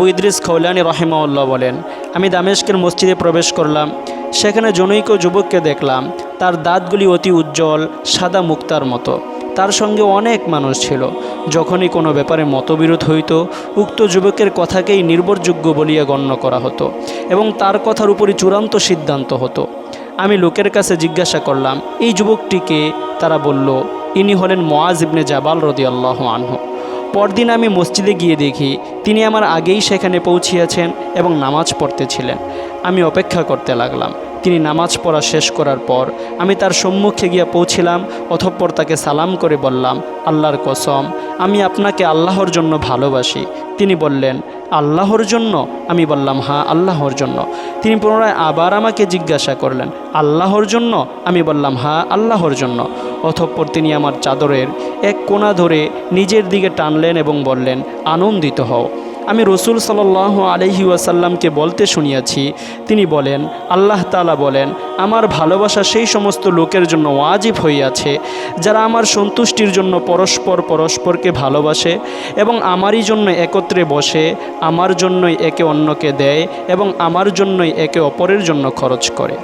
আবু ইদ্রিস খৌলানি রহেমাউল্লাহ বলেন, আমি দামেশকের মসজিদে প্রবেশ করলাম, সেখানে জনৈক যুবককে দেখলাম। তার দাঁতগুলি অতি উজ্জ্বল, সাদা মুক্তার মতো। তার সঙ্গে অনেক মানুষ ছিল। যখনই কোনো ব্যাপারে মতবিরোধ হইত, উক্ত যুবকের কথাকেই নির্ভরযোগ্য বলিয়া গণ্য করা হতো এবং তার কথার উপরই চূড়ান্ত সিদ্ধান্ত হতো। আমি লোকের কাছে জিজ্ঞাসা করলাম, এই যুবকটিকে তারা বলল, ইনি হলেন মোয়াজ ইবনে জাবাল রদি আল্লাহ আনহু। পরদিন আমি মসজিদে গিয়ে দেখি তিনি আমার আগেই সেখানে পৌঁছিয়াছেন এবং নামাজ পড়তেছিলেন। আমি অপেক্ষা করতে লাগলাম। তিনি নামাজ পড়া শেষ করার পর আমি তার সম্মুখে গিয়ে পৌঁছিলাম অথপ্পর তাকে সালাম করে বললাম, আল্লাহর কসম, আমি আপনাকে আল্লাহর জন্য ভালোবাসি। তিনি বললেন, আল্লাহর জন্য? আমি বললাম হ্যাঁ আল্লাহর জন্য। তিনি পুনরায় আবার আমাকে জিজ্ঞাসা করলেন, আল্লাহর জন্য? আমি বললাম হ্যাঁ আল্লাহর জন্য। অথপ্পর তিনি আমার চাদরের এক কোণা ধরে নিজের দিকে টানলেন এবং বললেন, আনন্দিত হও। আমি রসুল সাল আলহি ওয়াসাল্লামকে বলতে শুনিয়াছি। তিনি বলেন, আল্লাহ তালা বলেন, আমার ভালোবাসা সেই সমস্ত লোকের জন্য ওয়াজিব হইয়াছে, যারা আমার সন্তুষ্টির জন্য পরস্পর পরস্পরকে ভালোবাসে এবং আমারই জন্য একত্রে বসে, আমার জন্যই একে অন্যকে দেয় এবং আমার জন্যই একে অপরের জন্য খরচ করে।